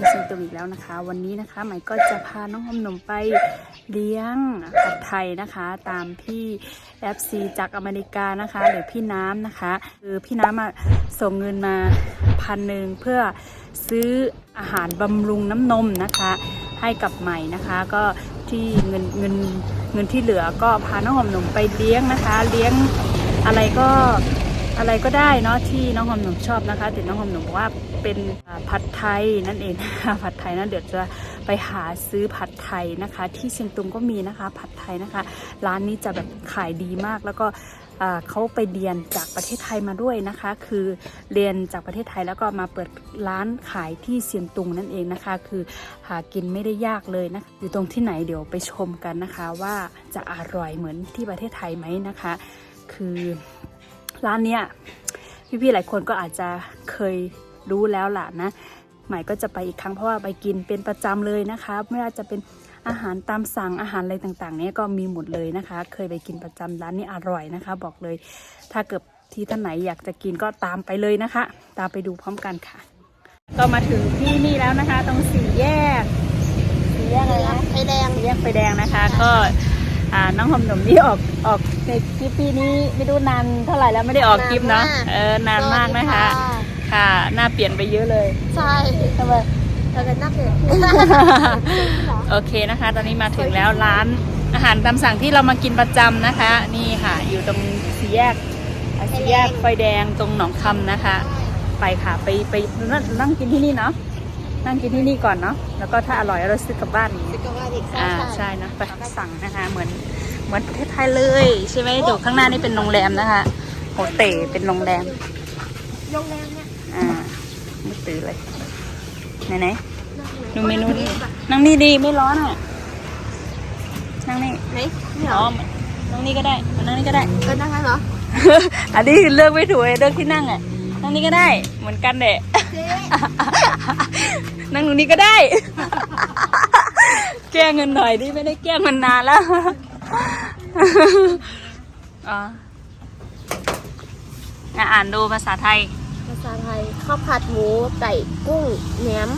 ม่ซิงตูอีกแล้วนะคะ วันนี้นะคะใหม่ก็จะพาน้องหอมหนมไปเลี้ยงผัดไทยนะคะ ตามพี่ FC จากอเมริกานะคะหรือพี่น้ำนะคะ คือพี่น้ำมาส่งเงินมาพันหนึ่งเพื่อซื้ออาหารบำรุงน้ำนมนะคะ ให้กับใหม่นะคะ ก็ที่เงินเงินเงินที่เหลือก็พาน้องหอมหนมไปเลี้ยงนะคะ เลี้ยงอะไรก็ อะไรก็ได้เนาะที่น้องหอมหนุ่มชอบนะคะแต่น้องหอมหนุ่มบอกว่าเป็นผัดไทยนั่นเองนะคะผัดไทยนะเดี๋ยวจะไปหาซื้อผัดไทยนะคะ ที่เชียงตุงก็มีนะคะ ผัดไทยนะคะ ร้านนี้จะแบบขายดีมากแล้วก็เขาไปเรียนจากประเทศไทยมาด้วยนะคะ คือเรียนจากประเทศไทยแล้วก็มาเปิดร้านขายที่เชียงตุงนั่นเองนะคะ คือหากินไม่ได้ยากเลยนะอยู่ตรงที่ไหนเดี๋ยวไปชมกันนะคะ ว่าจะอร่อยเหมือนที่ประเทศไทยไหมนะคะ คือ ร้านเนี้ยพี่ๆหลายคนก็อาจจะเคยรู้แล้วล่ะนะใหม่ก็จะไปอีกครั้งเพราะว่าไปกินเป็นประจำเลยนะคะไม่ว่าจะเป็นอาหารตามสั่งอาหารอะไรต่างๆ เนี้ยก็มีหมดเลยนะคะ เคยไปกินประจำร้านนี้อร่อยนะคะ บอกเลย ถ้าเกิดที่ท่านไหนอยากจะกินก็ตามไปเลยนะคะ ตามไปดูพร้อมกันค่ะ ก็มาถึงที่นี่แล้วนะคะ ตรงสี่แยกสี่แยกอะไรนะไฟแดงสี่แยกไฟแดงนะคะ ก็ อ่าน้องหอมหนุ่มนี่ออกออกในคลิปพี่นี้ไม่รู้นานเท่าไหร่แล้วไม่ได้ออกคลิปเนาะเออนานมากนะคะ ค่ะหน้าเปลี่ยนไปเยอะเลยใช่ทำไมเราเป็นนักเรียนโอเคนะคะ ตอนนี้มาถึงแล้วร้านอาหารตามสั่งที่เรามากินประจำนะคะ นี่ค่ะ อยู่ตรงสี่แยกอ่าสี่แยกไฟแดงตรงหนองคำนะคะ ไปค่ะไปไปนั่งนั่งกินที่นี่เนาะ นั่งกินที่นี่ก่อนเนาะแล้วก็ถ้าอร่อยเราซื้อกลับบ้านอย่างนี้ก็ว่าอีกอ่าใช่นะไปสั่งนะคะเหมือนเหมือนประเทศไทยเลย ใช่ไหมเดี๋ยวข้างหน้านี่เป็นโรงแรมนะคะโฮเตเป็นโรงแรมโรงแรมเนี่ยอ่าไม่ตื่นเลยไหนไหนๆดูเมนูดินั่งนี่ดีไม่ร้อนอะนั่งนี่ไหนอ๋อนั่งนี่ก็ได้มานั่งนี่ก็ได้ เออนั่งงั้นเหรอ อันนี้เลือกไม่ถูกเลยเลือกที่นั่งอะ นั่งนี่ก็ได้ เหมือนกันเดะเจ๊นั่งตรงนี้ก็ได้ แก้เงินหน่อยดิไม่ได้แก้เงินนานแล้วอ๋ออะอ่านดูภาษาไทย ภาษาไทยข้าวผัดหมูไก่กุ้งแหนม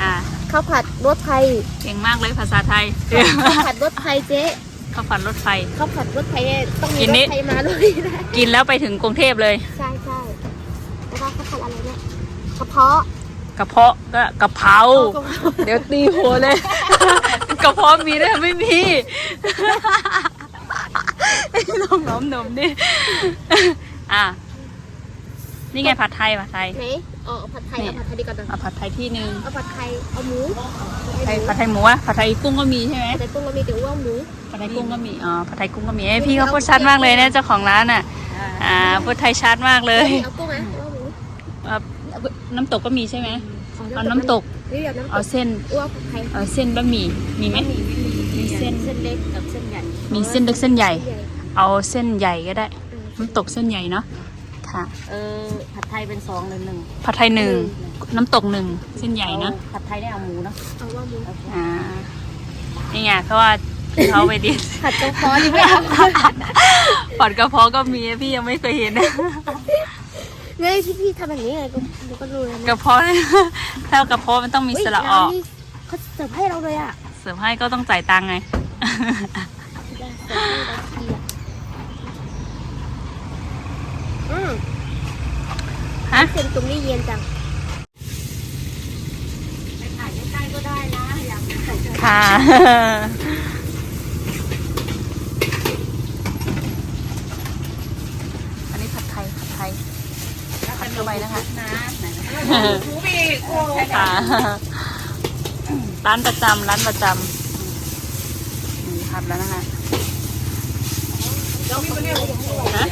อ่าข้าวผัดรสไทยเก่งมากเลยภาษาไทยข้าวผัดรสไทยเจ๊ข้าวผัดรถไฟข้าวผัดรสไทยเนี่ยต้องมีกินรนิสดไทยมาด้วยนะกินแล้วไปถึงกรุงเทพเลย ใช่ใช่ แล้วก็ข้าวผัดอะไรเนี่ยกระเพาะกระเพาะก็กระเพรากระเพราเดี๋ยวตีหัวเลย กระเพาะมีได้วยไม่มีไอ้น้องน้อมหนมดิอะนี่ไงผัดไทยผัดไทยไหนอ๋อเอาผัดไทยนี่เอาผัดไทยดีกว่านะเอาผัดไทยที่หนึ่งเอาผัดไทยเอาหมูไทยผัดไทยหมูอะผัดไทยกุ้งก็มีใช่ไหมแต่กุ้งเรามีแต่ว่าหมูผัดไทยกุ้งก็มีอ๋อผัดไทยกุ้งก็มีเอ้ยพี่เขาพูดชัดมากเลยนะเจ้าของร้านอะอ่าพูดไทยชัดมากเลยเอากุ้งไหมเอาหมู เอาน้ำตกก็มีใช่ไหมเอาน้ำตก นี่เดี๋ยวน้ำตเอากเส้น อ้วกผัดไทยเอาเส้นบะหมี่มีไหม มีเส้น เส้นเล็กกับเส้นใหญ่มีเส้นเล็กเส้นใหญ่ ใหญ่เอาเส้นใหญ่ก็ได้ น้ำตกเส้นใหญ่เนาะ ค่ะ เออผัดไทยเป็นสองเลยหนึ่งผัดไทยหนึ่ง น้ำตกหนึ่ง เส้นใหญ่นะผัดไทยได้เอาหมูเนาะเอาว่าหมูอ่า นี่ไงเพราะว่าเขาไปดิผัดกระเพาะนี่ไม่เอาปัดกระเพาะก็มีพี่ยังไม่เคยเห็น เฮ้ยพี่พี่ทำแบบนี้ไงก็หนูก็รู้แล้วกระเพาะ ถ้ากระเพาะมันต้องมีสระออก เฮ้ยร้านนี้เขาเสิร์ฟให้เราเลยอะเสิร์ฟให้ก็ต้องจ่ายตังค์ไง ได้เสิร์ฟให้เราทีอะอืมฮะเส้นตรงนี้เย็นจังไปถ่ายใกล้ๆก็ได้นะอยากใส่ใจค่ะ อันนี้ผัดไทย ผัดไทย ผัดเข้าไปนะคะนะไหนหมูบีกค่ะร้านประจำร้านประจำนี่ผัดแล้วนะคะฮะ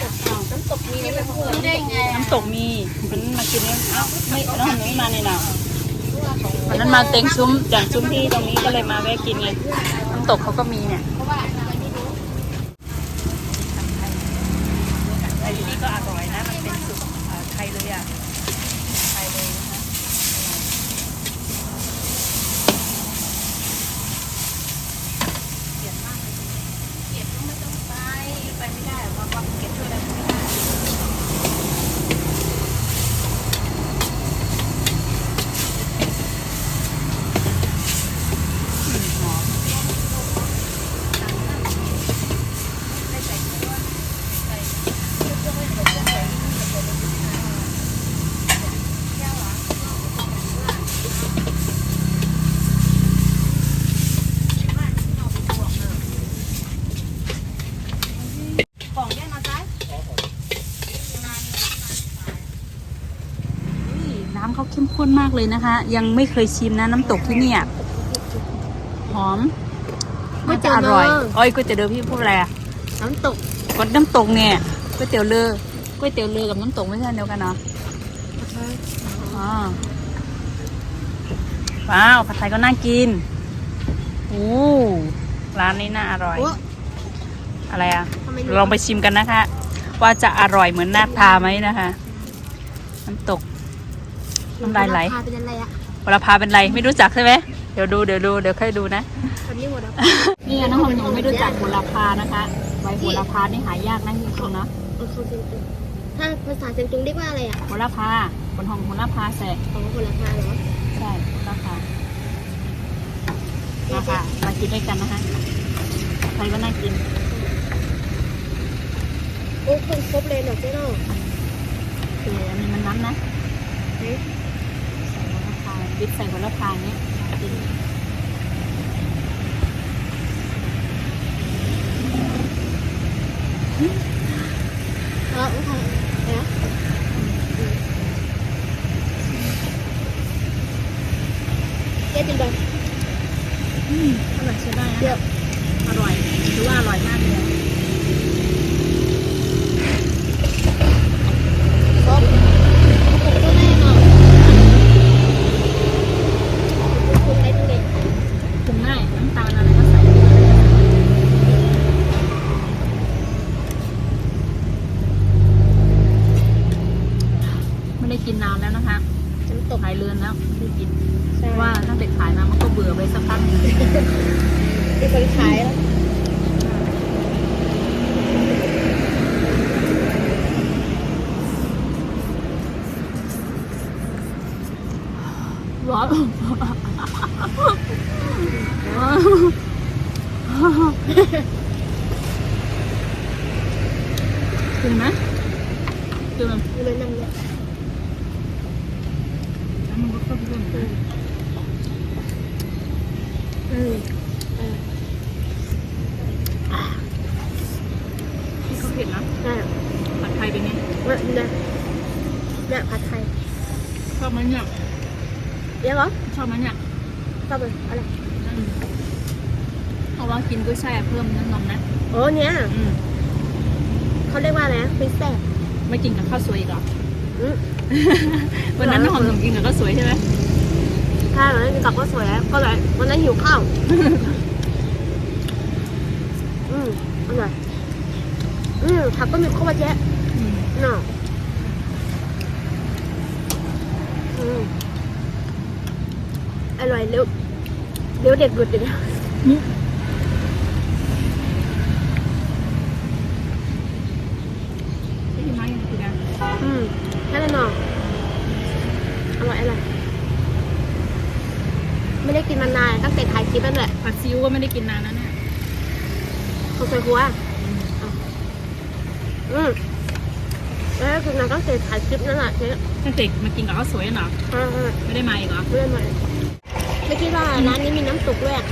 น้ำตกมีไหมแบบรู้ได้ไงน้ำตกมีวันนั้นมากินเนี่ยเอ้าไม่น้องหนูไม่มาเนี่ยนะวันนั้นมาเต็งซุ้มอย่างซุ้มที่ตรงนี้ก็เลยมาแวะกินไงน้ำตกเขาก็มีเนี่ย เพราะว่าอะไรไม่รู้ ไอ้ที่นี่ก็อร่อยนะ มันเป็นสูตรเอ่อไทยเลยอะ ไทยเลยนะคะเกลียดมากเลยเกลียดก็ไม่ต้องไป ไปไม่ได้เพราะว่าเกลียดช่วยอะไรไม่ได้ำเขา เข้มข้นมากเลยนะคะ ยังไม่เคยชิมนะน้ำตกที่เนี่ยหอมน่าจะอร่อยโอ้ยก๋วยเตี๋ยวเรือพี่พูดอะไรอะน้ำตกก๋วยน้ำตกเนี่ยก๋วยเตี๋ยวเรือก๋วยเตี๋ยวเรือกับน้ำตกไม่ใช่อันเดียวกันเนาะอ๋อว้าวผัดไทยก็น่ากินโอ้ร้านนี้น่าอร่อยโอ้อะไรอะทำไมลองไปชิมกันนะคะ ว่าจะอร่อยเหมือนหน้าทาไหมนะคะ น้ำตก น้ำลายไหลพาเป็นอะไรอะวลาพาเป็นไรไม่รู้จักใช่ไหมเดี๋ยวดูเดี๋ยวดูเดี๋ยวค่อยดูนะตอนนี้หมดแล้วนี่น้องหอมหนูไม่รู้จักโหระพานะคะใบโหระพานี่หายากนะจริงๆเนาะเอาเขาเซนตุงถ้าภาษาเซนตุงเรียกว่าอะไรอะโหระพาบนห้องโหระพาแสกของคนละพาเหรอใช่โหระพามาค่ะมากินด้วยกันนะคะใครว่าน่ากินโอ้คนครบเลยเนาะเจ๊เนาะคืออันนี้มันน้ำนะเฮ้ยใส่โห ปิดใส่โหระพาเนี้ยกิน เอาเอาค่ะเดี๋ยวเจ๊กินไป อืมอร่อยใช่ได้ เดี๋ย นะ ว อร่อยถือว่าอร่อยมากเลย ครบผมก็ไม่เนาะคุณได้ทุเรียน ปรุงง่ายน้ำตาลอะไรก็ใส่ไม่ได้กินนานแล้วนะคะ น้ำตก ขายเรือ นแล้วไม่ได้กินใช่เพราะว่าตั้งแต่ขายมามันก็เบื่อไปสักพักหนึ่ง ที่คนขายแล้ว ร้อนกินไหมกินไหม เลยนำเลย แล้วมันก็เข้มข้นนะ อืม ที่เขาเผ็ดนะ ได้ ผัดไทยเป็นไง ว่าเนี่ยเนี่ยผัดไทย ชอบไหมเนี่ย เดี๋ยวเหรอชอบไหมเนี่ยชอบเลยอะไรอืมเพราะว่ากินกุ้ยช่ายอะเพิ่มน้ำนมนะโอ้เนี่ยอืมเขาเรียกว่าอะไรนะฟิสแซ่บไม่กินกับข้าวสวยอีกเหรอ อืม วันนั้นน้องหอมถึงกินกับข้าวสวยใช่ไหมถ้าเราได้กินกับข้าวสวยแล้วก็เลยวันนั้นหิวข้าว อืมอร่อยอืมผักก็มีข้าวมาเจ๊อืมเนาะอืม อร่อยเร็วเร็วเด็ดบุดเลยนะที่พี่ไม้ยังกินนะอืมแค่นั้นเนาะอร่อยอร่อยไม่ได้กินมานานตั้งแต่ถ่ายคลิปนั่นแหละผัดซีอิ๊วก็ไม่ได้กินนานนะเนี่ยเขาเคยหัวอืมแล้วคือนางก็เสร็จถ่ายคลิปนั่นแหละเจ๊ตั้งแต่มากินกับข้าวสวยเหรออ่าไม่ได้มาอีกเหรอๆเรื่อยมา ไม่คิดว่าร้านนี้มีน้ำตกด้วยอะ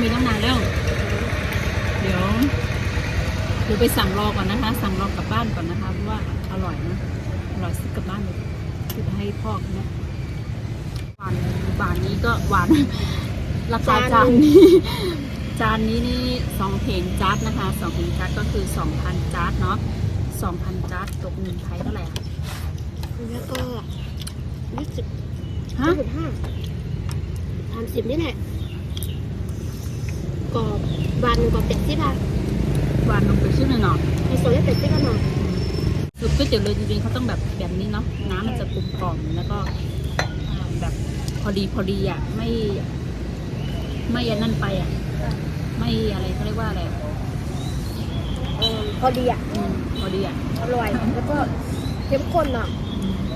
มีตั้งนานแล้ว เดี๋ยวเดี๋ยวไปสั่งรอก่อนนะคะ สั่งรอกลับบ้านก่อนนะคะเพราะว่าอร่อยนะอร่อยซื้อกลับบ้านเลยคือจะให้พ่อกินนะหวานหวานนี้ก็หวาน ราคาจานนี้ จานนี้นี่สองเพลงจัดนะคะสองเพลงจัดก็คือสองพันจัดเนาะสองพันจัดตกเงินไทยเท่าไหร่อะแล้วก็ยี่สิบ ฮะยี่สิบห้าสามสิบนี่แหละกรอบวานหนึ่งกรอบเป็ดที่บ้านหวานลงไปชื่อหน่อยเนาะไอโซเล่เป็ดที่บ้านเนาะคือก๋วยเตี๋ยวเรือจริงๆเขาต้องแบบแบบนี้เนาะน้ำมันจะกลมกล่อมแล้วก็อ่าแบบพอดีพอดีอะไม่ ไม่อันนั่นไปอะ ไม่อะไรเขาเรียกว่าอะไรเออพอดีอะอืมพอดีอะ อร่อย แล้วก็เข้มข้นอะ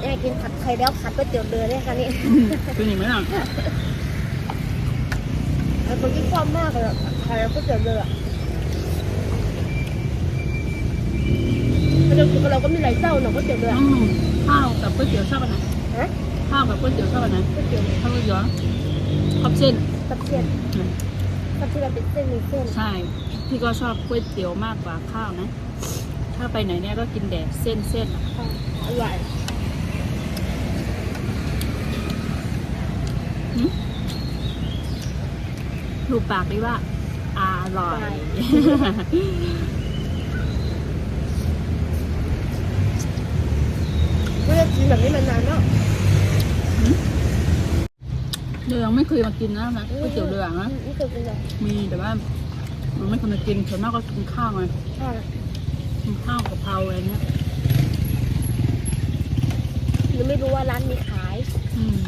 แม่กินผัดไทยแล้วผัดก๋วยเตี๋ยวเรือเนี่ยค่ะนี่เป็นอย่างไหมล่ะมันเป็นที่ความมากเลยอะผัดไทยแล้วก๋วยเตี๋ยวเรืออะเราคือเราก็มีหลายเจ้าเนาะก๋วยเตี๋ยวเรืออืมข้าวกับก๋วยเตี๋ยวชอบอันไหนฮะข้าวกับก๋วยเตี๋ยวชอบอันไหนก๋วยเตี๋ยวข้าวก๋วยเตี๋ยวครอบเส้นตับเส้นตับที่เราเป็นเส้นมีเส้นใช่พี่ก็ชอบก๋วยเตี๋ยวมากกว่าข้าวนะ ถ้าไปไหนเนี่ยก็กินแดดเส้นเส้นอะอร่อย รูปปากได้ว่า อร่อย ไม่ได้กินแบบนี้มานานแล้วเรือยังไม่เคยมากินนะนะก๋วยเตี๋ยวเรือนะไม่เคยกินเลยมีแต่ว่ามันไม่เคยมากินส่วนมากก็กินข้าวไงใช่กินข้าวกะเพราอะไรเงี้ยหรือไม่รู้ว่าร้านมีขาย อืม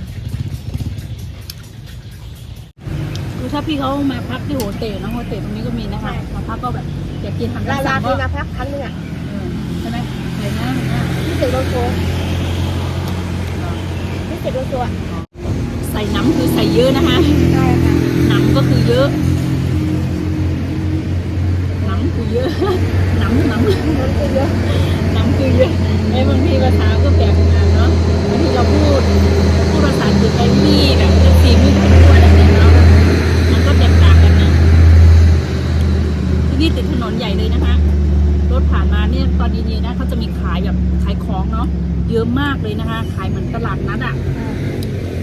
ถ้าพี่เขามาพักที่โฮเทลนะโฮเทลตรงนี้ก็มีนะคะมาพักก็แบบอยากกินทำร้านน้ำร้าสั่นงที่ก็มาพักครั้งหนึงอะเออใช่ไหมอะไรนะอะไรนะที่เสกโลโซที่เสกโลโซอะใส่น้ำคือใส่เยอะนะคะใช่ค่ะน้ำก็คือเยอะน้ำคือเยอะน้ำน้ำมันคือเยอะน้ำคือเยอะไอ้บางทีภาษาก็แปลกกันเนาะบางทีเราพูดพูดภาษาอังกฤษไปมีแบบจะสีไม่ถูกด้วยอะไรอย่างเงี้ยเนาะมัน ก็แตกต่างกันนะที่นี่ติดถนนใหญ่เลยนะคะรถผ่านมาเนี่ยตอนเย็นๆนะเขาจะมีขายแบบขายของเนาะเยอะมากเลยนะคะ ขายเหมือนตลาดนัดอะ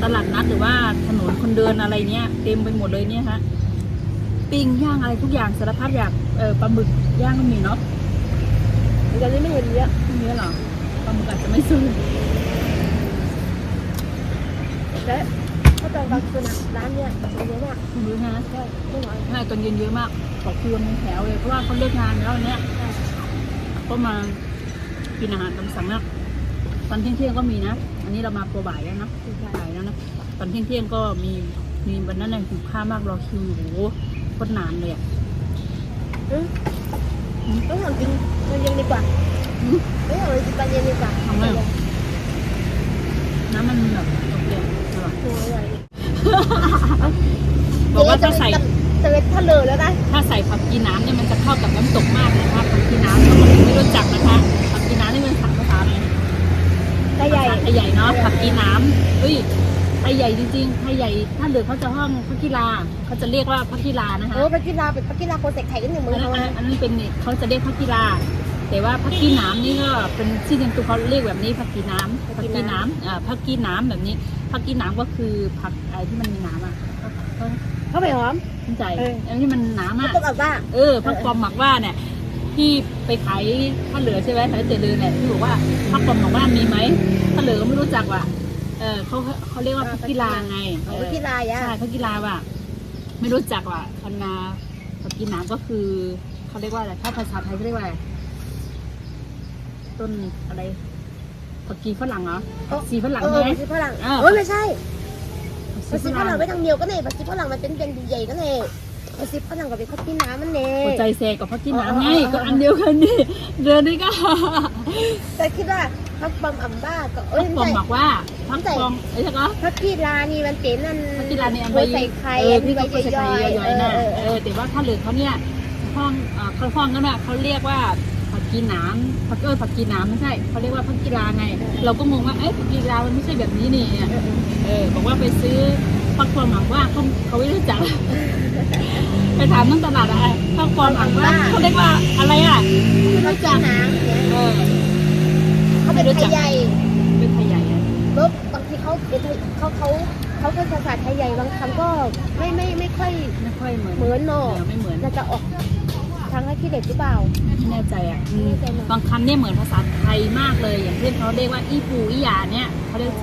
ตลาดนัดหรือว่าถนนคนเดินอะไรเนี่ยเต็มไปหมดเลยเนี่ยฮะปิ้งย่างอะไรทุกอย่างสารพัดอย่างเออปลาหมึกย่างก็มีเนาะตอนนี้ไม่เห็นเยอะไม่เยอะหรอปลาหมึกอาจจะไม่สู้และถ้า ตอนกลางคืนอะร้านเนี้ยคนเยอะมากไม่รู้นะใช่ไม่น้อยใช่ตอนเย็นเยอะมากต่อคิวกันเป็นแถวเลยเพราะว่าเขาเลิกงานแล้วเนี่ยก็มากินอาหารตามสั่งนะตอนเที่ยงๆก็มีนะ อันนี้เรามาตัวบ่ายแล้วนะบ่ายแล้วนะตอนเที่ยงๆก็มีมีวันนั้นน่ะหิวข้าวมากรอคิวอยู่โอ้โหโคตรนานเลยอะอืมต้องทำกินตอนเย็นดีกว่าอืมไม่เอาเลยกินตอนเย็นดีกว่าทำไมอะน้ำมันแบบ บอกว่าถ้าใส่จะเป็นทะเลแล้วนะถ้าใส่ผักกีน้ำเนี่ยมันจะเข้ากับน้ำตกมากนะคะผักกีน้ำถ้าคนไม่รู้จักนะคะผักกีน้ำนี่เป็นผักภาษาอะไรไทยใหญ่ไทยใหญ่เนาะผักกีน้ำเฮ้ยไทยใหญ่จริงๆไทยใหญ่ถ้าเหลือเขาจะห้องพักกีฬาเขาจะเรียกว่าพักกีฬานะคะโอ้ปากีฬาเป็นปากีฬาโคเซ็กไข่กันหนึ่งมือัอนนั้นเขาอันนั้นอันนั้นเป็นเนี่ยเขาจะเรียกพักกีฬา แต่ว่าพักกีน้ำนี่ก็เป็นชื่อเต็มตัวเขาเรียกแบบนี้พักกีน้ำพักกีน้ำอ่าพักกีน้ำแบบนี้พักกีน้ำก็คือผักอะไรที่มันมีน้ำอะเขาเข้าไปหอมเข้าใจเอออันนี้มันน้ำอะต้องแบบว่าเออพักปอมหมักว่าเนี่ยที่ไปขายข้าวเหลือใช่ไหมขายเจริญเนี่ยที่บอกว่าพักปอมหมักว่ามีไหมข้าวเหลือก็ไม่รู้จักว่ะเออเขาเขาเรียกว่าพักกีฬาไงเอาเอปาอกีฬาอะใช่พักกีฬาว่ะไม่รู้จักว่ะพันนาพักกีน้ำก็คือเขาเรียกว่าอะไรถ้าภาษาไทยเขาเรียกว่าอะไร ต้นอะไรผักกีฝรั่งเหรอผักชีฝรั่งเอใช่อไหมปากีฝรั่งอ่า โอ้ยไม่ใช่ปาผักีกฝรั่งไม่ทางเดียวก็เนี่ยปากีฝรั่งมันเป็นเป็นใหญ่ก็เนี่ยปากีฝรั่งกับเป็นข้าวที่น้ำมันเนี่ย หัวใจแซกับพักกีน้ำไงก็อันเดียวกันนี่เดือนนี้ก็แต่คิดว่าพักบอมอัมบ้าก็เอ้พัยกปอมไม่บใช่ อกว่าพักปอมไอ้ใช่ก็พักกีฬานี่มันเป็นนั่นพักกีฬาเนี่ยเอาไว้ไว้ใส่ไข่เอออันพี่นี้ก็ไว้ใส่ย่ไข่อยย่อยๆนะเออเออแต่ว่าถ้าเหลือเขาเนี่ยห้องเอ่อเขาห้องกันน่ะเขาเรียกว่าผั กกีน้ำผักเออผักกีน้ำไม่ใช่เขาเรียกว่าผักกีฬาไง เราก็งงว่าเอ้ยผักกีฬามันไม่ใช่แบบนี้นี่เออบอกว่าไปซื้อพักปอมหมักว่าเขาเขาไม่รู้จักไปถามตั้งตลาดอะพักปอมหมักว่าเขาเรียกว่าอะไรอะพักกีน้ำเนี่ยเออเขาเป็นไทยใหญ่เป็นไทยใหญ่อะแล้วบางทีเขาเป็นไทยเขาเขาเขาเป็นภาษาไทยใหญ่บางคำก็ไม่ไม่ไม่ค่อยไม่ค่อยเหมือนเหมือนเนอะไม่เหมือนจะจะออก ทางขี้เด็กหรือเปล่า ไม่แน่ใจอะอืมไม่แน่ใจเนอะบางคำเนี่ยเหมือนภาษาไทยมากเลย อย่างเช่นเขาเรียกว่าอีปูอีหยาเนี่ยเขาเรียก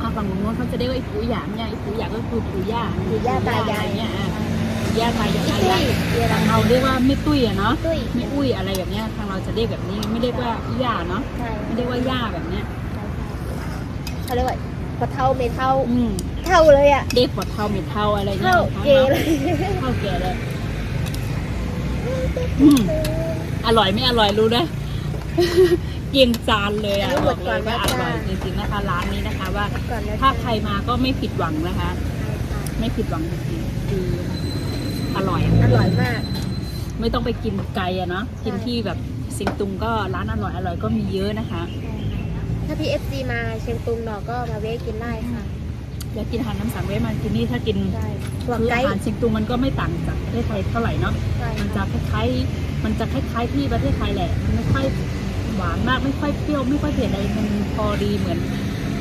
อ่าฝั่งนู้นเขาจะเรียกว่าอีปูอีหยาเนี่ยอีปูอีหยาก็คือปู่ย่าปู่ย่าตายาย เนี่ยอะปู่ย่าตายายอีตาตุ้ยายยเวลาทางเราเรียกว่าไม่ตุ้ยอะเนาะตุ้ยไม่อุ้ยอะไรแบบเนี้ยทางเราจะเรียกแบบนี้ไม่เรียกว่าอีหยาเนาะใช่ไม่เรียกว่าย่าแบบเนี้ยเขาเรียกว่าปะเทาเมเทาอืมเท่าเลยอะเด็กหัวเทาเม็ดเทาอะไรเนี่ยเท่าเกเลย เท่าแก่เลย อืมอร่อยไม่อร่อยรู้นะ เกรียงจานเลยอะบอกเลยว่าอร่อยจริงๆนะคะร้านนี้นะคะ ว่าก่อนนะถ้าใครมาก็ไม่ผิดหวังนะคะ ไม่ผิดหวังจริงๆคืออร่อยอะอร่อยมาก ไม่ต้องไปกินไกลอะเนาะกินที่แบบสิงตุงก็ร้านอร่อยอร่อยก็มีเยอะนะคะ ถ้าพี่เอฟซีมาเชียงตุงเราก็มาเวะกินได้ค่ะ อยากกินอาหารน้ำสังเว้ยมาที่นี่ถ้ากินใช่ถั่วคือไก่อาหารสิงตุงมันก็ไม่ต่างจากประเทศไทยเท่าไหร่เนาะใช่มันจะคล้ายๆมันจะคล้ายๆที่ประเทศไทยแหละมันไม่ค่อยหวานมากไม่ค่อยเปรี้ยวไม่ค่อยเผ็ดอะไรมันพอดีเหมือน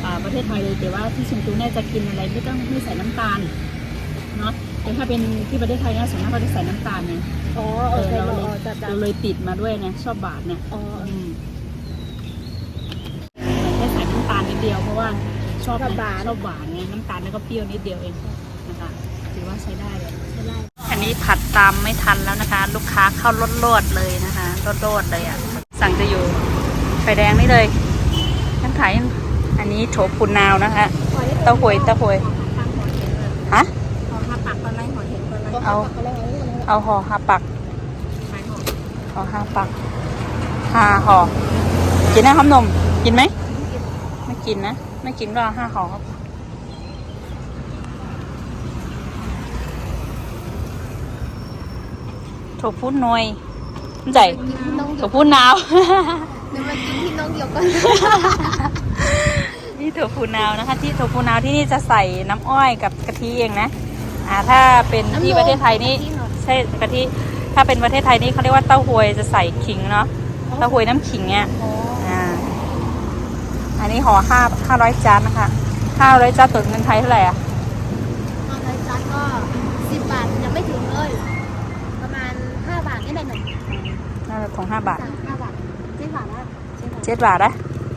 อ่าประเทศไทยเลยแต่ว่าที่เชียงตุงเนี่ยจะกินอะไรไม่ต้องไม่ใส่น้ำตาลเนาะแต่ถ้าเป็นที่ประเทศไทยเนี่ยส่วนมากเขาจะใส่น้ำตาลไงอ๋อเอเอออใช่เราเราเลยจะจะเราเลยติดมาด้วยไงชอบบาทเนี่ย อ๋อ อืมแค่ใส่น้ำตาลนิดเดียวเพราะว่า ชอบชอบหวาน ชอบหวานไงน้ำตาลแล้วก็เปรี้ยวนิดเดียวเองนะคะถือว่าใช้ได้เลยใช่ได้อันนี้ผัดตามไม่ทันแล้วนะคะ ลูกค้าเข้าลดโลดๆเลยนะคะลดโลดๆเลยอะสั่งจะอยู่ไฟแดงนี่เลยยังขายยังอันนี้โถปุนนาวนะคะเต้าหวยเต้าหวยฮะพอมาปักตอนไรหัวเห็นตอนไรเอาเอาห่อห้าปักห่อห้าปักห้าห่อกินนะครับนมกินไหมไม่กินนะ ไม่กินก็เอาห้าห่อครับโถพูดหน่อยใจน้องโถพูดหนาวเดี๋ยวมากินที่น้องเดียวกันนี่ถั่วพูนาวนะคะ ที่ถั่วพูนาวที่นี่จะใส่น้ำอ้อยกับกะทิเองนะ อ่า ถ้าเป็นที่ประเทศไทยนี่ใช่กะทิถ้าเป็นประเทศไทยนี่เขาเรียกว่าเต้าหวยจะใส่ขิงเนาะเต้าหวยน้ำขิงเนี่ยอ่าอั นนี้ห่อห้าห้าร้อยจานนะคะห้าร้อยจานตกเงินไทยเท่าไหร่อะมาเลยจานก็สิบบาทยังไม่ถึงเลย ประมาณห้าบาทนี่แหละหนึ่งน่าจะถุงห้าบาทสามห้าบาทเจ็ดบาทนะเจ็ดบาทนะ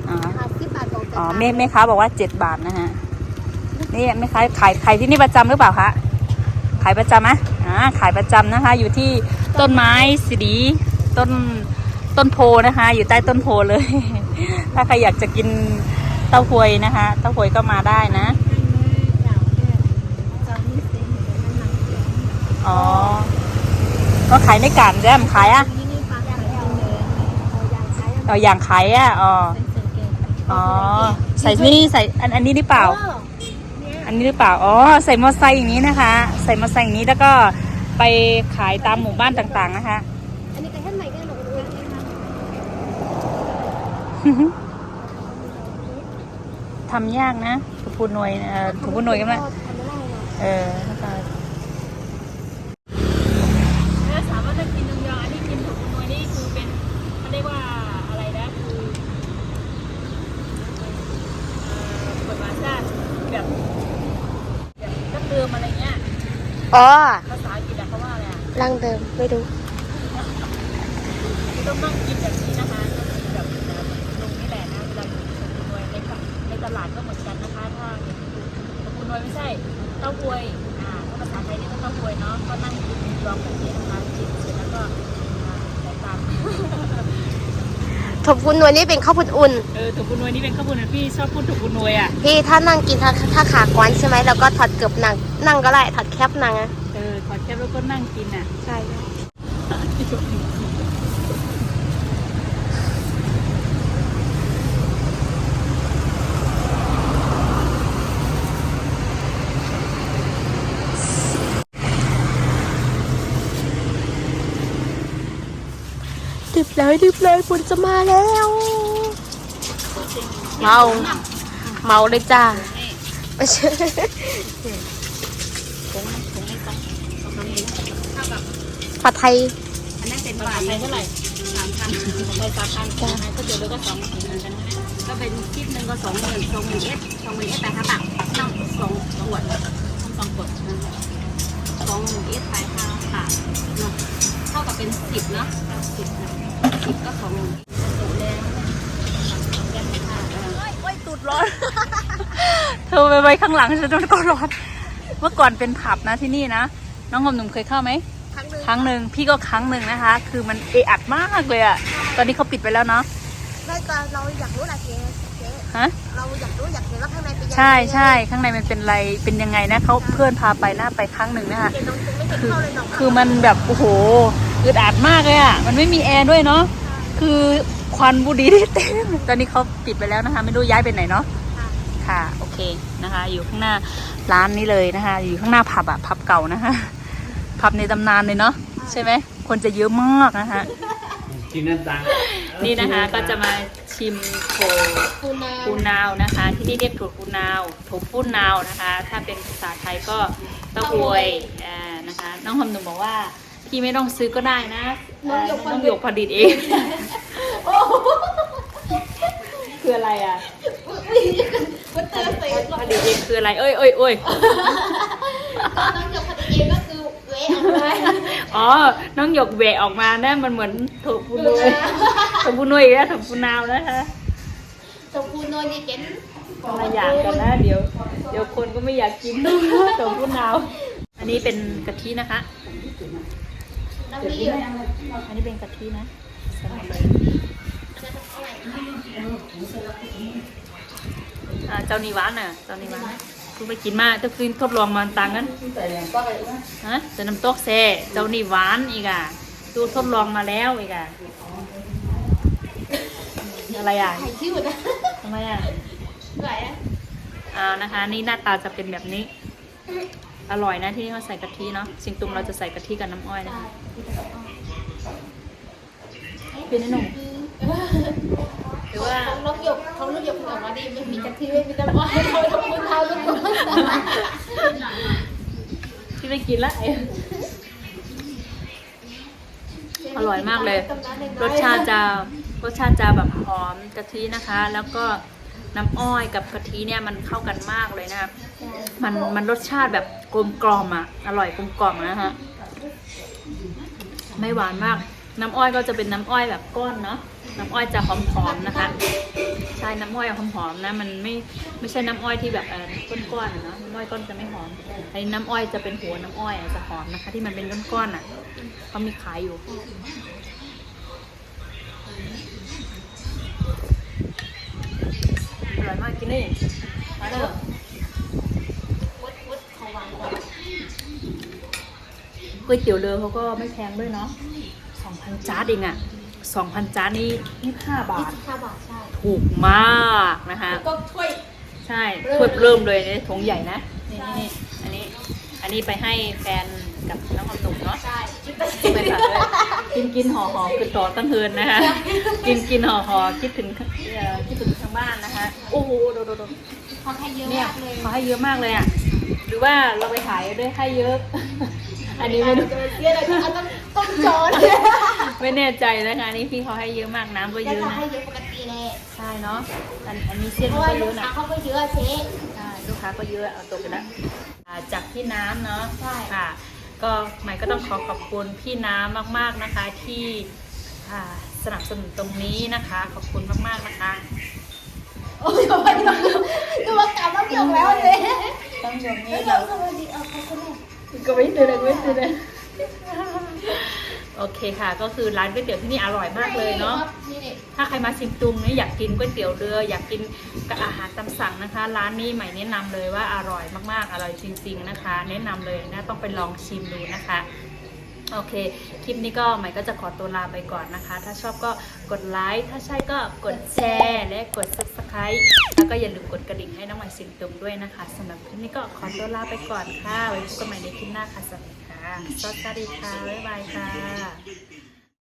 อ๋อค่ะสิบบาทตกอ๋อแม่แม่ค้าบอกว่าเจ็ดบาทนะฮะนี่แม่ค้าขายขายที่นี่ประจำหรือเปล่าคะขายประจำไหมอ่าขายประจำนะคะ อยู่ที่ต้นไม้สีดีต้นต้นโพนะคะ อยู่ใต้ต้นโพเลย ถ้าใครอยากจะกินเต้าหวยนะคะ เต้าหวยก็มาได้นะอ๋อ ก็ขายในการแจมขายอะนี่นี่ปลาอย่างเดียอาอย่างใช้เอาอย่างขายอะอ๋ออ๋อใส่นี่ใส่อันอันนี้หรือเปล่า อันนี้หรือเปล่า อ๋อ ใส่มอไซค์อย่างนี้นะคะ ใส่มอไซค์อย่างนี้แล้วก็ไปขายตามหมู่บ้านต่างๆนะคะ อันนี้ก็แค่ไหนก็หนูรู้เองนะ ทำยากนะถูกพูหน่วยถูกพูหน่วยกันไหมทำไม่ได้หรอกเออนะคะถามว่าจะกินยองๆอันนี้กินถูกพูหน่วยนี่คือเป็นมันเรียกว่าอะไรนะคือเอ่อกฎหมายชาติแบบแบบดั้งเดิมอะไรเงี้ยอ๋อภาษาอังกฤษเขาว่าอะไรอะรังเดิมไม่ดู เต้าหวยอ่าถ้าภาษาไทยนี่ก็เต้าหวยเนาะก็นั่งกินรวมแบบนี้นะคะกินเสร็จแล้วก็อ่าใส่ตามถบคุณนวลนี่เป็นข้าวปุ้นอุ่นเออถูกบุญนวยนี่เป็นข้าวบุญนะพี่ชอบพูดถูกบุญนวยอะ พี่ถ้านั่งกินถ้าถ้าขากวนใช่ไหมแล้วก็ถอดเกือบหนังนั่งก็ได้ถอดแคปหนังอะเออขอแคบแล้วก็นั่งกินอะ ใช่ เลยดิบเลยฝนจะมาแล้ว เมา เมาเลยจ้าไม่ใช่ผัดไทยอันนั้นเป็นภาบาษาทไทยเท่าไหร่สามพันไทยสามพันภาษาก็เจอแล้วก็สองหมื่นกันก็เป็นคลิปหนึ่งก็สองหมื่นสองหมื่นเอสสองหมื่นเอสแต่ถ้าปักต้องสองสองขวดสองกดสองหมื่นเอสไปห้าบาทเนาะเท่ากับเป็นสิบเนาะสิบ ก็สองหมื่นจบแล้วแก้ปัญหาเออโอ้ยตูดร้อน เธอไปไว้ข้างหลังฉันโดนก็ร้อน เมื่อก่อนเป็นผับนะที่นี่นะ น้องหอมหนุ่มเคยเข้าไหม ครั้งหนึ่งครั้งหนึ่งพี่ก็ครั้งหนึ่งนะคะ คือมันเอะอัดมากเลยอะตอนนี้เขาปิดไปแล้วเนาะไม่ก็เราอยากรู้แหละเจ๊เจ๊ฮะเราอยากรู้อยากเห็นว่าข้างในเป็นยังไงใช่ใช่ข้างในมันเป็นอะไรเป็นยังไงนะเขาเพื่อนพาไปน่าไปครั้งหนึ่งนะคะเจ๊น้องจึงไม่เคยคือเข้าเลยน้องคือมันแบบโอ้โห อึดอัดมากเลยอะมันไม่มีแอร์ด้วยเนาะ คือควันบุหรี่ที่เต็ม ตอนนี้เขาปิดไปแล้วนะคะ ไม่รู้ย้ายไปไหนเนาะค่ะค่ะ โอเคนะคะ อยู่ข้างหน้าร้านนี้เลยนะคะ อยู่ข้างหน้าผับอะผับเก่านะคะ ผับในตำนานเลยเนาะ ใช่ไหม คนจะเยอะมากนะคะ กินน้ำตาลนี่นะคะก็จะมาชิมโถปูนาปูนาวนะคะ ที่นี่เรียกถั่วปูนาวโถปูนาวนะคะ ถ้าเป็นภาษาไทยก็เต้าหวยอ่านะคะ น้องหอมหนุ่มบอกว่า พี่ไม่ต้องซื้อก็ได้นะเอ่อน้องหยกผลิตเอง คืออะไรอะไม่ผลิตเองคืออะไร เอ้ยเอ้ยเอ้ยน้องหยกผลิตเองก็คือเวะออกมาอ๋อ น้องหยกแหวะออกมานะมันเหมือนถั่วปูนวยถั่วปูนวยอีกแล้วถั่วปูนาวนะคะชมพูโนนี่เก็นคนละอย่างกันนะเดี๋ยว เดี๋ยวคนก็ไม่อยากกินถั่วปูนาว อันนี้เป็นกะทินะคะ น้ำมีอันนี้เป็นกะทินะใส่หมดเลยอ่าเจ้านีหวานน่ะเจ้านีหวานคุณไปกินมาจะกินทดลองมันต่างกันฮะจะน้ำตกแซ่เจ้านี่หวานอีกอะดูทดลองมาแล้วอีกอะอะไรอะไข่ชื่อนะทำไมอะไหวอะอ่านะคะ นี่หน้าตาจะเป็นแบบนี้ อร่อยนะที่เขาใส่กะทิเนาะสิงตุงเราจะใส่กะทิกับน้ำอ้อยนะคะ เป็นไอ้หนุ่มหรือว่าของนกหยกของนกหยกออกมาดีไม่มีกะทิไม่มีน้ำอ้อยเขาทำคุณเท้าทุกคนที่ไม่กินละอร่อยมากเลย รสชาติจะรสชาติจะแบบหอมกะทินะคะ แล้วก็น้ำอ้อยกับกะทิเนี่ยมันเข้ากันมากเลยนะคะมันมันรสชาติแบบกลมกล่อมอะ อร่อยกลมกล่อมนะฮะ ไม่หวานมาก น้ำอ้อยก็จะเป็นน้ำอ้อยแบบก้อนเนาะน้ำอ้อยจะหอมๆนะคะ ใช่น้ำอ้อยหอมๆนะมันไม่ไม่ใช่น้ำอ้อยที่แบบก้อนๆเนาะน้ำอ้อยก้อนจะไม่หอมไอ้น้ำอ้อยจะเป็นหัวน้ำอ้อยจะหอมนะคะ ที่มันเป็นก้อนๆอะเขามีขายอยู่อร่อยมากกินนี่มาเถอะวุดวุดเขาวางก่อน ก๋วยเตี๋ยวเรือเขาก็ไม่แพงด้วยเนาะสองพันจานเองอะสองพันจานนี่ยี่ห้าบายี่ทสิบห้าบาทใช่ถูกมากนะคะ แล้วก็ถ้วย ใช่ถ้วยเริ่มเลยในถุงใหญ่นะ นี่นี่อันนี้ อันนี้ไปให้แฟนกับน้องคำตุ่มเนาะ ใช่คิดไปไปฝากเลยกินกินห่อห่อคือต่อตั้งเฮินนะคะ กินกินห่อห่อคิดถึงเอ่อคิดถึงทางบ้านนะคะ โอ้โหดูดูดูเขาให้เยอะเนี่ยมากเลย เขาให้เยอะมากเลยอะ หรือว่าเราไปขายด้วยให้เยอะ อันนี้ไม่รู้เสียเลยเอาต้องต้องจอดไม่แน่ใจนะคะอันนี่พี่เขาให้เยอะมากน้ำก็แล้เยวอะจะนะให้เยอะปกติเลยใช่เนาะอันอันนี้เส้นเพมันราะว่าก็เยลูกอะค้านะเขาก็เยอะเชฟ ใช่ลูกค้าก็เยอะเอาตกไปแล้วอ่าจากพี่น้ำเนาะใช่ ค่ะ ก็ใหม่ก็ต้องขอขอบคุณพี่น้ำมากๆนะคะที่อ่าสนับสนุนตรงนี้นะคะ ขอบคุณมากๆนะคะ โอ้ยทำไมดูว่ากลับแล้วหยกแล้วเลยต้องยกแล้นี้วหยเรากสวัสดีเอาเข ก็ไม่ตื่นเลยไม่ตื่นเลยโอเคค่ะ ก็คือร้านก๋วยเตี๋ยวที่นี่อร่อยมากเลยเนาะ นี่นี่ถ้าใครมาชิมตุงเนี่ยอยากกินก๋วยเตี๋ยวเรือ อยากกินกับอาหารตามสั่งนะคะ ร้านนี้ใหม่แนะนำเลยว่าอร่อยมากๆ อร่อยจริง ๆ นะคะ แนะนำเลยนะต้องไปลองชิมดูนะคะ โอเค คลิปนี้ก็ใหม่ก็จะขอตัวลาไปก่อนนะคะ ถ้าชอบก็กดไลค์ ถ้าใช่ก็กดแชร์ และกด subscribe แล้วก็อย่าลืมกดกระดิ่งให้น้องใหม่สิงตุงด้วยนะคะสำหรับคลิปนี้ก็ขอตัวลาไปก่อนค่ะ ไว้พบกันใหม่ในคลิปหน้าค่ะ สวัสดีค่ะ สวัสดีค่ะ บ๊ายบายค่ะ